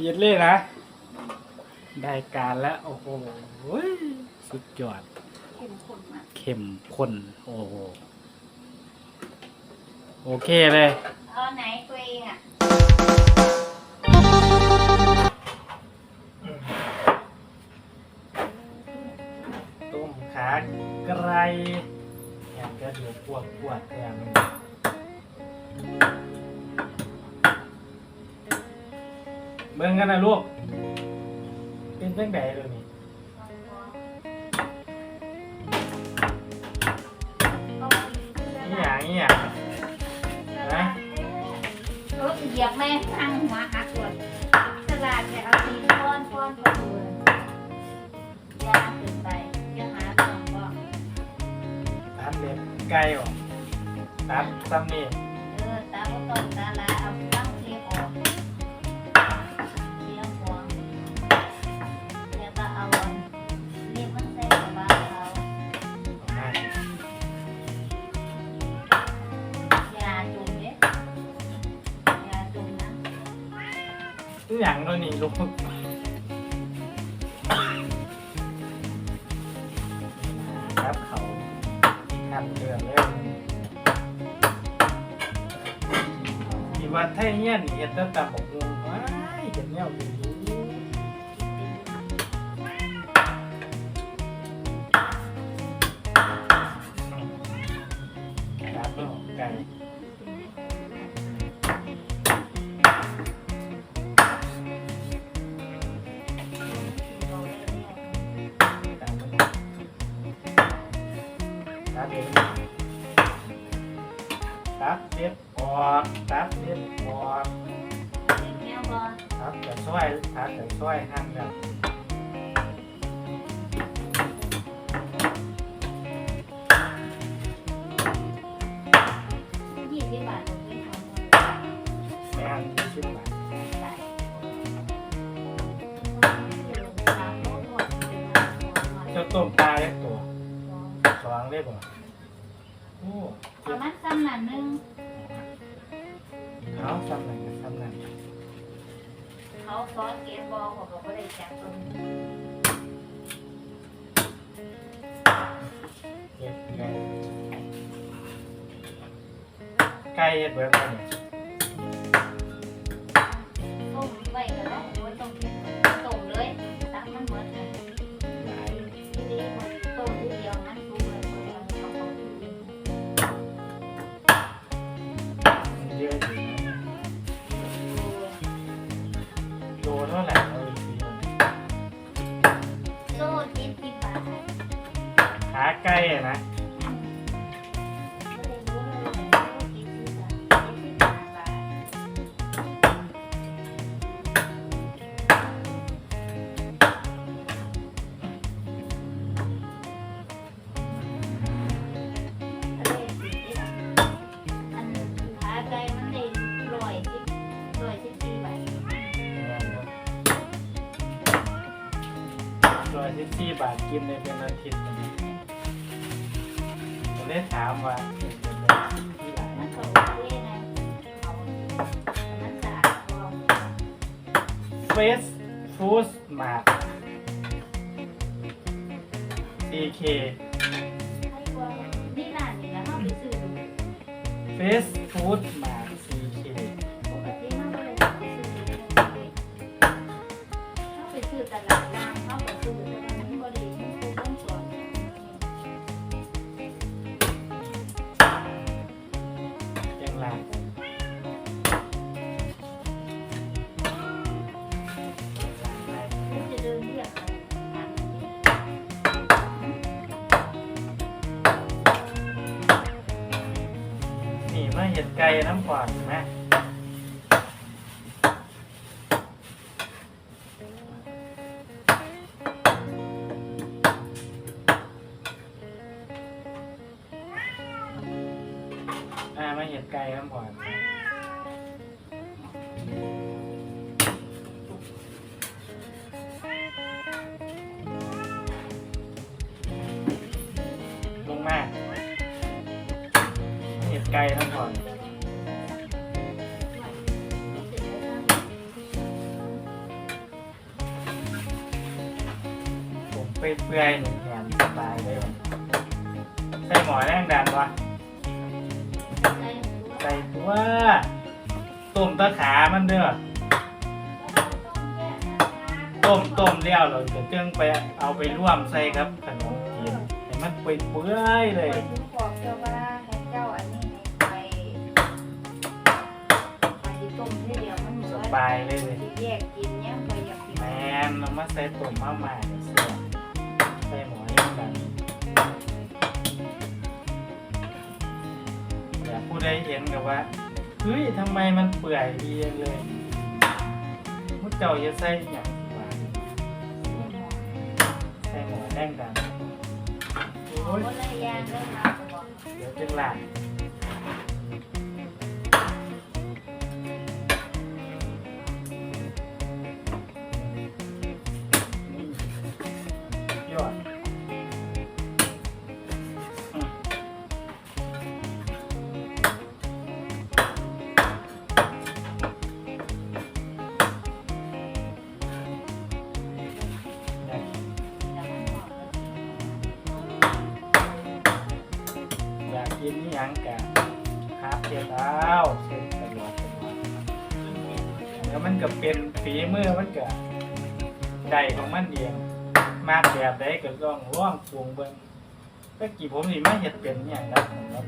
เย็ดเลยนะ ได้การแล้ว โอ้โห สุดยอด เข้มข้นมากเข้มข้น โอ้โห โอเคเลย เอาไหนตัวเองอะต้มขาไกรแกงกระดูกปวดปวดแกง เบิ่งกันนะลูก เป็นตั้งแต่เลยนี่นี่อย่างนี้อย่างนะรถเหยียบแม่ทางหัวหักเลยสลัดเนี่ยเอาตีป้อนป้อนป้อนเลยยาขึ้นไปจะหาสองก็ตัดเล็บไก่ออกตัดซ้ำนี่เออตาก็ต้มตา อย่างตัวนี้ลูกครับเขาขัดเดือนเลยอีวัดไทยเนี่ยนี่เฮ็ดแตั้งแต่บกว ต้มปลาเล็กตัวสว่างเล็กกว่าโอ้ประมาณซ้ำนั่นนึงเขาซ้ำหนังกับซ้ำหนังเขาซอสเกตบอลเขาก็ไม่ได้จับตรงเก็บไก่ไก่เฮ็ดเบิดแล้วเนี่ย สี่บาทกินในเป็นอาทิตย์นะผมได้ถามว่าเป็นยังไงที่ไหนมันก็โอเคนะเอามันสะอาดพอเฟสฟู้ดมาร์ CK ให้กว่านี่ร้านนี่แล้วเขาไปซื้อดูเฟสฟู้ดมาร์ CK ปกติเขาไม่ได้ไปซื้อเขาไปซื้อตลาดน้ำเขาไมาเห็ดไก่ครับพ่อลงมากเห็ดไก่ครับพ่อผมเปื่อยๆหนึ่งแผ่นสบายเลยใส่หมอแรงดันวะ ส่ตัวต้มตะขามันเด้อต้มต้มเลี้ยวเราจะเจื่องไปเอาไปร่วมใส่ครับขนมจีนให้มันเปื่อยๆเลยไปดูบอกเจ้าว่าให้เจ้าอันนี้ให้ไปไปต้มทีเดียวมันเหมืสอนบายเลยเลย สิแยกกินเนี่ยไปอยากกิน แมนเรามาใส่ต้มมาใหม่เผู้ใดเห็นกับว่าเฮ้ยทำไมมันเปื่อยดีจังเลยมุดเจ้าจะใส่อย่างวะใส่หมอแรงดันโอ้โอ้ยยเลยยางเลยมาบอกเดี๋ยวจึงหลังย กกินนี่ยังกะครับเดี๋ยวเอาเสร็จตลอดตลอดแล้วมันก็เป็นฝีมือมันก็ได้ของมันเองมากแบบใดก็ต้องร่องปรุงเบิ่งก็กี่ผมนี่มาเห็ดเป็นอหย่างนั้นครับ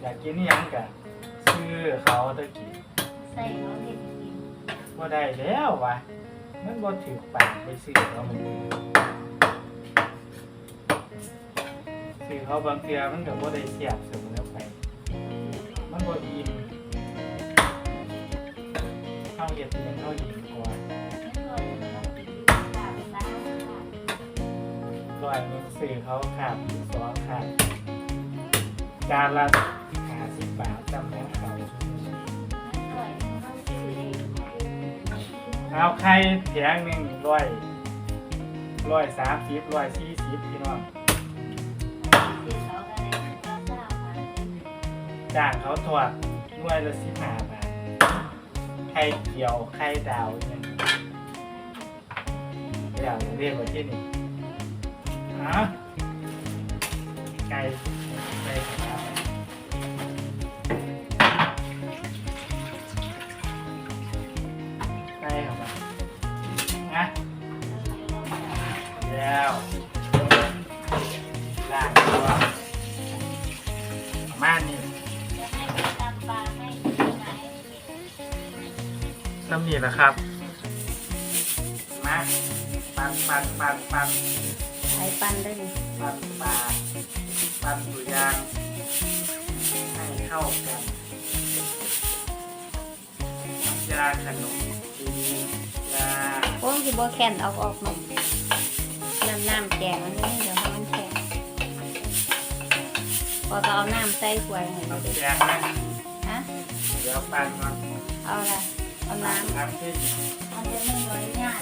อยากกินนี่ยังกะซื้อเขาตะกี้ใส่เขาเห็ดกินว่าได้แล้ววะมันบ่ถือปากไปซื้อเขามัน เขาบางเทือมันก็บ่ได้เสียบเสมอไป มันบ่อิ่มเข้าเห็ดยังเข้าอิ่มกว่าร้อยหนึงซื้อเขาขาดสองขาดจานละห้าสิบบาทจำของเขาเอาไข่แผงหนึ่งร้อยร้อยสามสิบร้อยสี่สิบพี่น้อง จ้างเขาถอดนวยละสิบห้าบาทไข่เกี่ยวไข่ดาวเนี่ยเดี๋ยวเรียกว่าที่นี่ฮะไก่ไก่ น้ำนี่แหละครับ มาปั่นปั่นปั่นปั่นไข่ปั้นได้เลยปั่นปลาปั่นตัวอยางให้เข้ากันน้ำยาขนมจีนยาโอ้ยคือโบแคนเอาออกมาน้ำน้ำแกงอันนี้เดี๋ยวให้มันแข็งพอก็เอาน้ำใส่ถ้วยให้เราน้ำดูแกงนะฮะเดี๋ยวปั่นก่อนเอาอะไร เอาน้ำน้ำที่มันจะไม่ร้อยยาก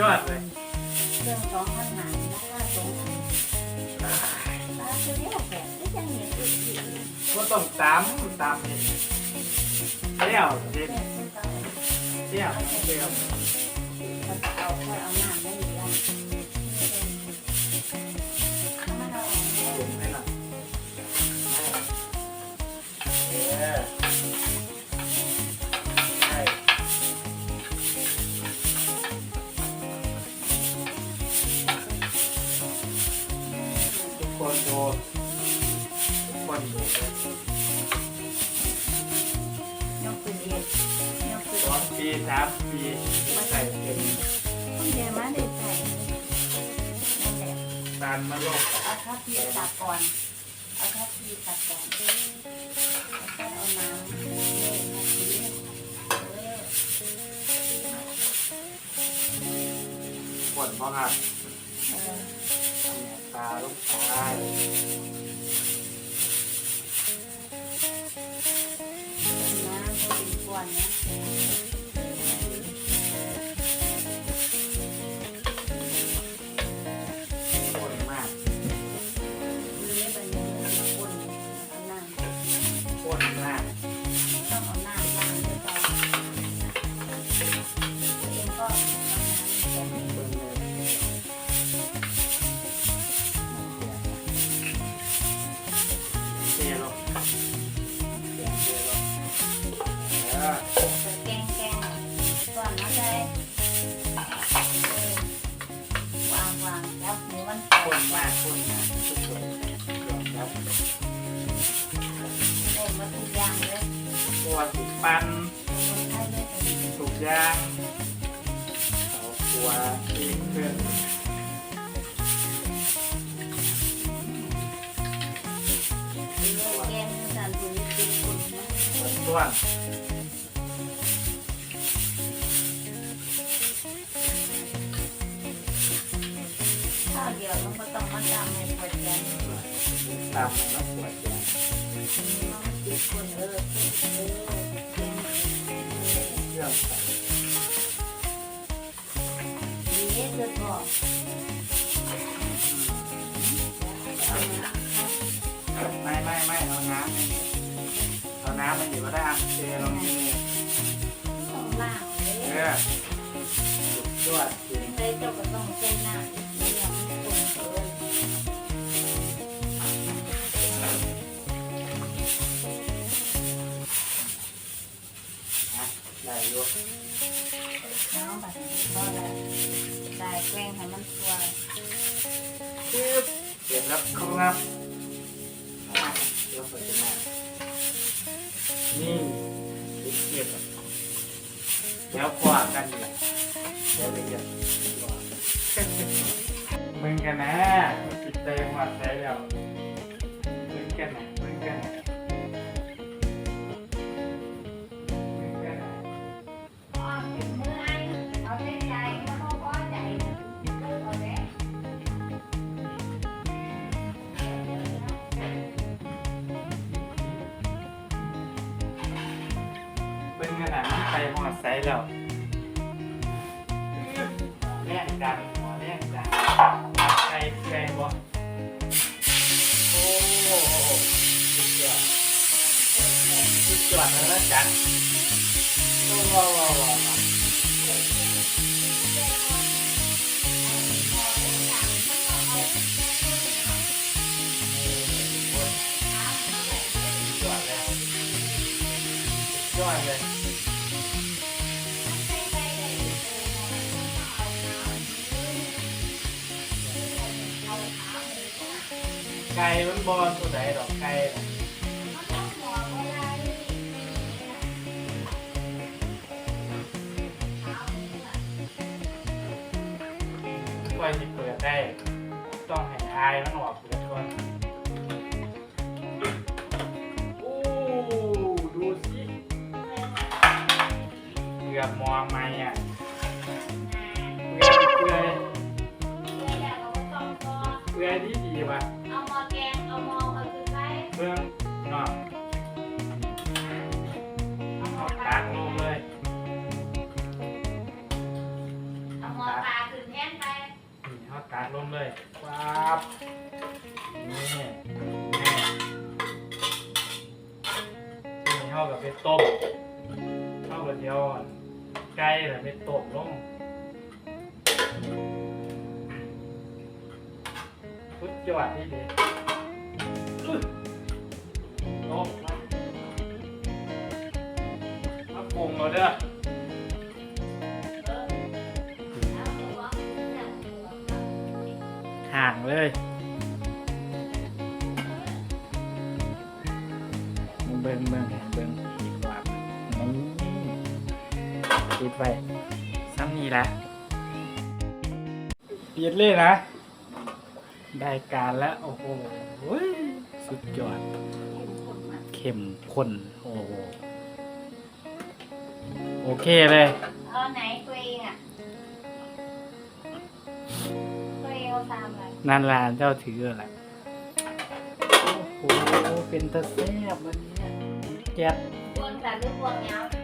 ยอดเลยเรื่องของขนาดราคาสูงตาคือเดียกแบบที่จะเห็นอีกทีก็ต้องตามตามเห็นเที่ยวเห็นเนี่ยซึ่เขาเที่ยวเที่ยวเขาเอาค่อยเอาน้า ทุกคนดูทุกคนดูยกขึ้นเองยกขึ้นสองปีสามปีมาใส่เป็นต้องเดี๋ยวมาได้ใส่นั่นแหละตานมะโลกเอาข้าวพีตักก่อนเอาข้าวพีตักก่อนแล้วก็เอาน้ำเล่มาทีเออผลเพราะครับ ตา แกงแกงก่อนเอาใจวางวางแล้วหมูมันผลมากผลมากทุกคนยอมรับได้หมดทุกอย่างเลยตัวติดปันคนไทยเลยถูกย่างเอาตัวตีเพื่อนแกงสันตุยติดคนะต้วน เดียวมันก็ต้องมาทำให้ปวดแกงตามแล้วปวดใจติดคุณเออเออแกงเรื่องใส่ดีเกินพอเอาละไม่ไม่ไม่เอาน้ำเอาน้ำมันอยู่ก็ได้อะเทลงนี่ต้องล่างเลเอยอสุดยอด ครับอะเดี๋ยวไปจะมานี่ลิเกีบแล้วกว่ากันอยู่เดี๋ยวไปเก็บมึงกันนะจิตใจหวัดใจแล้วมึงกันนะมึงกันนะ หอดไซส์แล้วแรงดังหมอแรงดังใครแรงบ่โอ้โหสุดยอดสุดยอดแล้วนะจันโอ้ว้าวว้าวว้าวสุดยอดเลย ไก่มันบอลตัวไหนดอกไก่น่ะกว่าจะเปิดได้ ต้องให้อายมันออกเปิดก่อนโอ้ดูสิลือกมองไม่อ่าเกือบเกือเพื่ออยากเก่อนเกลือดีดี นี่เอาตักลงเลยว้าบนี่นี่นี่เท่ากับไปต้มเท่ากับเดียวไก่แต่ไปต้มลงพุดยอดที่ดีอื้อโอ้มามาปรุงเราเด้อเอ เลยมึงเบิ่งเบิ่งเบิ่งอีกว่านี่ปิดไว้ซ้ำนี่แหละปิดเลยนะ ได้การแล้ว โอ้โหสุดยอด เข้มข้น โอ้โห โอเคเลย เอาไหน นานั่นลานเจ้าถือแหละโอ้โหเป็นตะแซ่บวันนี้แก๊สบวงสันหรือบวงา